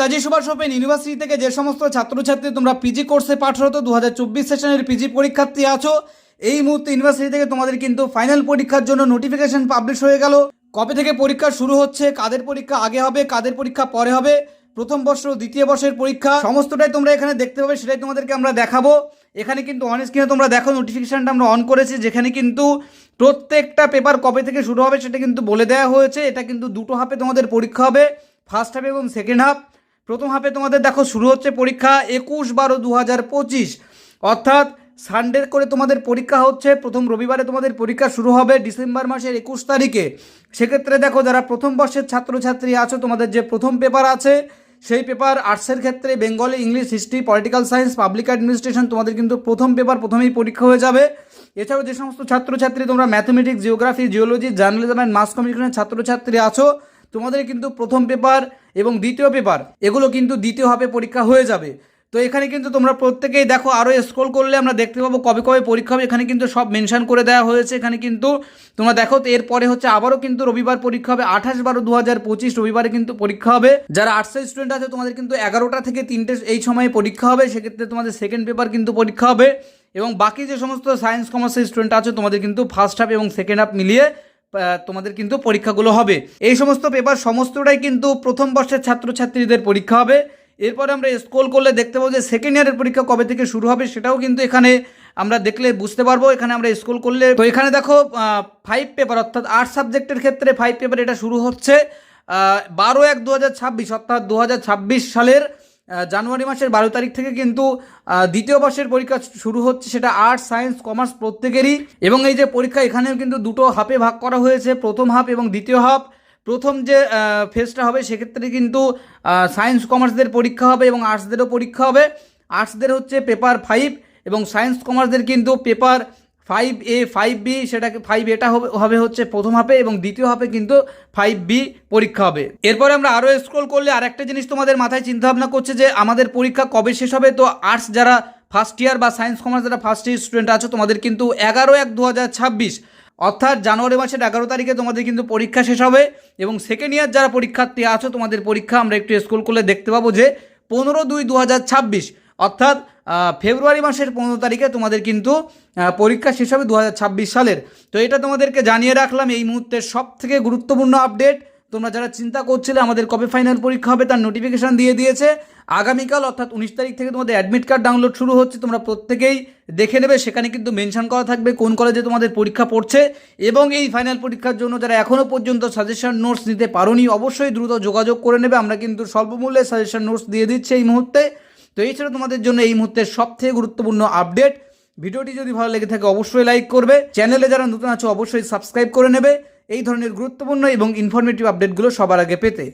Netaji Subhash open university থেকে যে সমস্ত ছাত্রছাত্রী তোমরা পিজি কোর্সে পাঠরত দু হাজার চব্বিশ সেশনের পিজি পরীক্ষার্থী আছো, এই মুহূর্তে ইউনিভার্সিটি থেকে তোমাদের কিন্তু ফাইনাল পরীক্ষার জন্য নোটিফিকেশন পাবলিশ হয়ে গেল। কবে থেকে পরীক্ষা শুরু হচ্ছে, কাদের পরীক্ষা আগে হবে, কাদের পরীক্ষা পরে হবে, প্রথম বর্ষ, দ্বিতীয় বর্ষের পরীক্ষা, সমস্তটাই তোমরা এখানে দেখতে পাবে, সেটাই তোমাদেরকে আমরা দেখাবো। এখানে কিন্তু অন স্ক্রিনে তোমরা দেখো নোটিফিকেশানটা আমরা অন করেছি, যেখানে কিন্তু প্রত্যেকটা পেপার কবে থেকে শুরু হবে সেটা কিন্তু বলে দেওয়া হয়েছে। এটা কিন্তু দুটো হাফে তোমাদের পরীক্ষা হবে ফার্স্ট হাফ এবং সেকেন্ড হাফ প্রথম হাফে তোমাদের দেখো শুরু হচ্ছে পরীক্ষা একুশ বারো দু হাজার পঁচিশ। অর্থাৎ সানডে করে তোমাদের পরীক্ষা হচ্ছে, প্রথম রবিবারে তোমাদের পরীক্ষা শুরু হবে ডিসেম্বর মাসের একুশ তারিখে। সেক্ষেত্রে দেখো যারা প্রথম বর্ষের ছাত্রছাত্রী আছো, তোমাদের যে প্রথম পেপার আছে, সেই পেপার আর্টসের ক্ষেত্রে Bengali, English, history, political science, public administration, তোমাদের কিন্তু প্রথম পেপার প্রথমেই পরীক্ষা হয়ে যাবে। এছাড়াও যে সমস্ত ছাত্রছাত্রী তোমরা mathematics, geography, geology, journalism and mass কমিউনিকেশনের ছাত্রছাত্রী আছো তোমাদের কিন্তু প্রথম পেপার এবং দ্বিতীয় পেপার, এগুলো কিন্তু দ্বিতীয় হাফে পরীক্ষা হয়ে যাবে। তো এখানে কিন্তু তোমরা প্রত্যেকেই দেখো আরও স্ক্রল করলে আমরা দেখতে পাবো কবে কবে পরীক্ষা হবে। এখানে কিন্তু সব মেনশন করে দেওয়া হয়েছে। এখানে কিন্তু তোমরা দেখো, তো এরপরে হচ্ছে আবারও কিন্তু রবিবার পরীক্ষা হবে। আঠাশ বারো দু হাজার পঁচিশ রবিবারে কিন্তু পরীক্ষা হবে। যারা আর্টসের স্টুডেন্ট আছে, তোমাদের কিন্তু এগারোটা থেকে তিনটে এই সময়ে পরীক্ষা হবে। সেক্ষেত্রে তোমাদের সেকেন্ড পেপার কিন্তু পরীক্ষা হবে। এবং বাকি যে সমস্ত সায়েন্স কমার্সের স্টুডেন্ট আছে, তোমাদের কিন্তু ফার্স্ট হাফ এবং সেকেন্ড হাফ মিলিয়ে তোমাদের কিন্তু পরীক্ষাগুলো হবে। এই সমস্ত পেপার সমস্তটাই কিন্তু প্রথম বর্ষের ছাত্রছাত্রীদের পরীক্ষা হবে। এরপরে আমরা স্ক্রোল করলে দেখতে পাবো যে সেকেন্ড ইয়ারের পরীক্ষা কবে থেকে শুরু হবে সেটাও কিন্তু এখানে আমরা দেখলে বুঝতে পারব। এখানে আমরা স্ক্রোল করলে তো এখানে দেখো ফাইভ পেপার অর্থাৎ আর্ট সাবজেক্টের ক্ষেত্রে ফাইভ পেপার এটা শুরু হচ্ছে বারো এক দু হাজার ছাব্বিশ অর্থাৎ দু হাজার ছাব্বিশ সালের জানুয়ারি মাসের বারো তারিখ থেকে কিন্তু দ্বিতীয় বর্ষের পরীক্ষা শুরু হচ্ছে সেটা আর্টস, সায়েন্স, কমার্স প্রত্যেকেরই। এবং এই যে পরীক্ষা এখানেও কিন্তু দুটো হাফে ভাগ করা হয়েছে, প্রথম হাফ এবং দ্বিতীয় হাফ। প্রথম যে ফেজটা হবে সেক্ষেত্রে কিন্তু সায়েন্স, কমার্সদের পরীক্ষা হবে এবং আর্টসদেরও পরীক্ষা হবে। আর্টসদের হচ্ছে পেপার ফাইভ এবং সায়েন্স, কমার্সদের কিন্তু paper five A, five B, সেটাকে, ফাইভ এটা হবে হচ্ছে প্রথম হাফে এবং দ্বিতীয় হাফে কিন্তু ফাইভ বি পরীক্ষা হবে। এরপরে আমরা আরও স্ক্রোল করলে আরেকটা জিনিস তোমাদের মাথায় চিন্তা ভাবনা করছে যে আমাদের পরীক্ষা কবে শেষ হবে? তো আর্টস যারা ফার্স্ট ইয়ার বা সায়েন্স কমার্স যারা ফার্স্ট ইয়ার স্টুডেন্ট আছো, তোমাদের কিন্তু এগারো এক দু হাজার ছাব্বিশ, অর্থাৎ জানুয়ারি মাসের এগারো তারিখে তোমাদের কিন্তু পরীক্ষা শেষ হবে এবং সেকেন্ড ইয়ার যারা পরীক্ষার্থী আছো, তোমাদের পরীক্ষা আমরা একটু স্কুল করলে দেখতে পাবো যে পনেরো দুই দু হাজার ছাব্বিশ, অর্থাৎ ফেব্রুয়ারি মাসের পনেরো তারিখে তোমাদের কিন্তু পরীক্ষা শেষ হবে দু সালের। তো এটা তোমাদেরকে জানিয়ে রাখলাম, এই মুহূর্তের সব থেকে গুরুত্বপূর্ণ আপডেট তোমরা যারা চিন্তা করছিলে আমাদের কবে ফাইনাল পরীক্ষা হবে তার নোটিফিকেশান দিয়ে দিয়েছে। আগামীকাল অর্থাৎ উনিশ তারিখ থেকে তোমাদের অ্যাডমিট কার্ড ডাউনলোড শুরু হচ্ছে, তোমরা প্রত্যেকেই দেখে নেবে, সেখানে কিন্তু মেনশন করা থাকবে কোন কলেজে তোমাদের পরীক্ষা পড়ছে। এবং এই ফাইনাল পরীক্ষার জন্য যারা এখনও পর্যন্ত সাজেশন নোটস নিতে পারোনি, অবশ্যই দ্রুত যোগাযোগ করে নেবে। আমরা কিন্তু স্বল্পমূল্যে সাজেশন নোটস দিয়ে দিচ্ছি এই মুহূর্তে। তো এই এছাড়া তোমাদের জন্য এই মুহূর্তে সবথেকে গুরুত্বপূর্ণ আপডেট। ভিডিওটি যদি ভালো লেগে থাকে, অবশ্যই লাইক করবে। চ্যানেলে যারা নতুন আছো, অবশ্যই সাবস্ক্রাইব করে নেবে। এই ধরনের গুরুত্বপূর্ণ এবং ইনফরমেটিভ আপডেটগুলো সবার আগে পেতে।